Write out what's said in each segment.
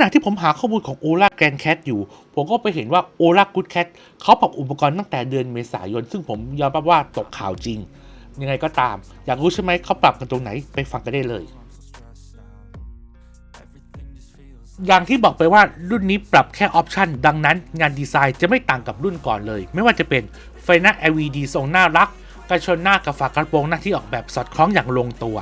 ณะที่ผมหาข้อมูลของ Ola Grand Cat อยู่ ผมก็ไปเห็นว่า Ola Good Cat เขาปรับอุปกรณ์ตั้งแต่เดือนเมษายน ซึ่งผมยอมรับว่าตกข่าวจริง ยังไงก็ตาม อยากรู้ใช่ไหมเขาปรับกันตรงไหนไปฟังกันได้เลย อย่างที่บอกไปว่ารุ่นนี้ปรับแค่ออปชันดังนั้นงานดีไซน์จะไม่ต่างกับรุ่นก่อนเลย ไม่ว่าจะเป็นไฟหน้า LED ทรงน่ารักกระชนหน้ากับฝากระโปรงหน้าที่ออกแบบสอดคล้องอย่างลงตัว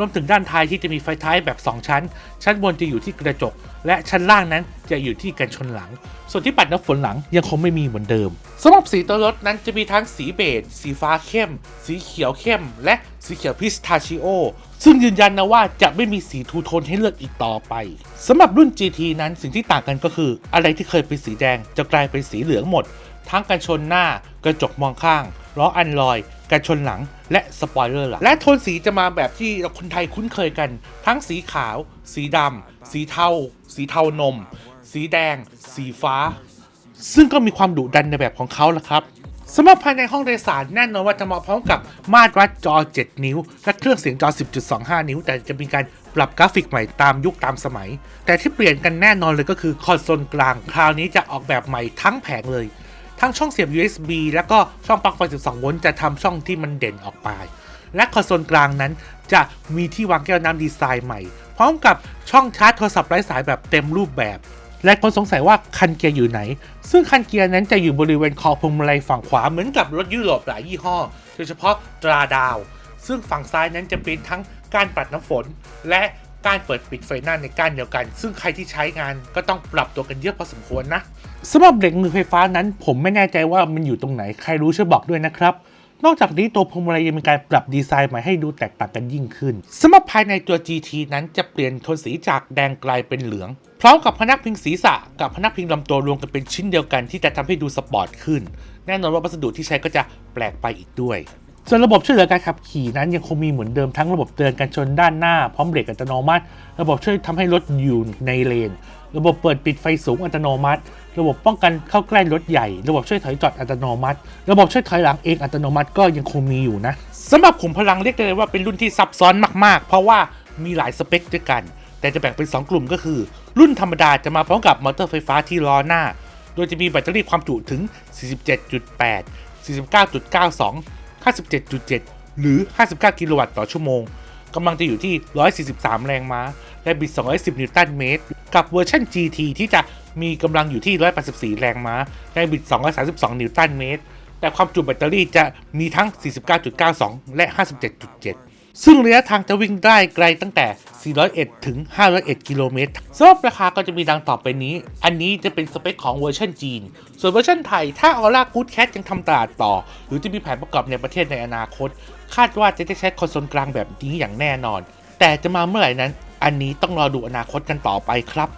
รวมถึงด้านท้ายที่จะมีไฟท้ายแบบ 2 ชั้น ชั้นบนจะอยู่ที่กระจก และชั้นล่างนั้นจะอยู่ที่กันชนหลัง ส่วนที่ปัดน้ำฝนหลังยังคงไม่มีเหมือนเดิมสำหรับสีตัวรถนั้นจะมีทั้งสีเบจสีฟ้าเข้ม สีเขียวเข้ม และสีเขียวพิสทาชิโอซึ่งยืนยันนะว่าจะไม่มีสีทูโทนให้เลือกอีกต่อไปสำหรับรุ่น GT นั้นสิ่งที่ต่างกันก็คือ อะไรที่เคยเป็นสีแดงจะกลายเป็นสีเหลืองหมด ทั้งกันชนหน้ากระจกมองข้างล้ออันลอย กันชนหลังและสปอยเลอร์หลังและโทนสีจะมาแบบที่เราคนไทยคุ้นเคยกัน ทั้งสีขาว สีดำสีเทา สีเทานม สีแดง สีฟ้า ซึ่งก็มีความดุดันในแบบของเขาละครับสำหรับภายในห้องโดยสารแน่นอนว่าจะมาพร้อมกับมาตรวัดจอ 7 นิ้ว และเครื่องเสียงจอ 10.25 นิ้ว แต่จะมีการปรับกราฟิกใหม่ตามยุคตามสมัย แต่ที่เปลี่ยนกันแน่นอนเลยก็คือคอนโซลกลาง คราวนี้จะออกแบบใหม่ทั้งแผงเลย ทั้งช่องเสียบ USB แล้วก็ช่องปลั๊กไฟ 12 โวลต์จะทำช่องที่มันเด่นออกไป และคอนโซลกลางนั้นจะมีที่วางแก้วน้ำดีไซน์ใหม่ พร้อมกับช่องชาร์จโทรศัพท์ไร้สายแบบเต็มรูปแบบ และคนสงสัยว่าคันเกียร์อยู่ไหน ซึ่งคันเกียร์นั้นจะอยู่บริเวณคอพวงมาลัยฝั่งขวาเหมือนกับรถยุโรปหลายยี่ห้อ โดยเฉพาะตราดาว ซึ่งฝั่งซ้ายนั้นจะเป็นทั้งการปัดน้ำฝน และ การเปิดปิดไฟหน้าในก้านเดียวกัน ซึ่งใครที่ใช้งานก็ต้องปรับตัวกันเยอะพอสมควรนะสำหรับเบรกมือไฟฟ้านั้น ผมไม่แน่ใจว่ามันอยู่ตรงไหนใครรู้ช่วยบอกด้วยนะครับนอกจากนี้ตัวพวงมาลัยยังมีการปรับดีไซน์ใหม่ให้ดูแตกต่างกันยิ่งขึ้นสำหรับภายในตัว GT นั้นจะเปลี่ยนโทนสีจากแดงกลายเป็นเหลือง พร้อมกับพนักพิงศีรษะ กับพนักพิงลำตัวรวมกันเป็นชิ้นเดียวกันที่จะทำให้ดูสปอร์ตขึ้น แน่นอนว่าวัสดุที่ใช้ก็จะแปลกไปอีกด้วย ส่วนระบบช่วยเหลือการขับขี่นั้นยังคงมีเหมือนเดิมทั้งระบบเตือนการชนด้านหน้าพร้อมเบรกอัตโนมัติ ระบบช่วยทำให้รถอยู่ในเลน ระบบเปิดปิดไฟสูงอัตโนมัติ ระบบป้องกันเข้าใกล้รถใหญ่ ระบบช่วยถอยจอดอัตโนมัติ ระบบช่วยถอยหลังเองอัตโนมัติก็ยังคงมีอยู่นะสำหรับขุมพลังเรียกได้ว่าเป็นรุ่นที่ซับซ้อนมากๆ เพราะว่ามีหลายสเปคด้วยกัน แต่จะแบ่งเป็น 2 กลุ่มก็คือ รุ่นธรรมดาจะมาพร้อมกับมอเตอร์ไฟฟ้าที่ล้อหน้า โดยจะมีแบตเตอรี่ความจุถึง 47.8 49.92 57.7 หรือ 59 กิโลวัตต์ต่อชั่วโมงกำลังจะอยู่ที่ 143 แรงม้า และบิด 210 นิวตันเมตร กับเวอร์ชัน GT ที่จะมีกำลังอยู่ที่ 184 แรงม้า และบิด 232 นิวตันเมตร แต่ความจุแบตเตอรี่จะมีทั้ง 49.92 และ 57.7 ซึ่งระยะทางจะวิ่งได้ไกลตั้งแต่ 401 ถึง 501 กิโลเมตรสำหรับราคาก็จะมีดังต่อไปนี้ อันนี้จะเป็นสเปคของเวอร์ชันจีน ส่วนเวอร์ชันไทย ถ้าออร่ากูดแคทยังทำตลาดต่อ หรือจะมีแผนประกอบในประเทศในอนาคต คาดว่าจะได้ใช้คอนโซลกลางแบบนี้อย่างแน่นอน แต่จะมาเมื่อไหร่นั้น อันนี้ต้องรอดูอนาคตกันต่อไปครับ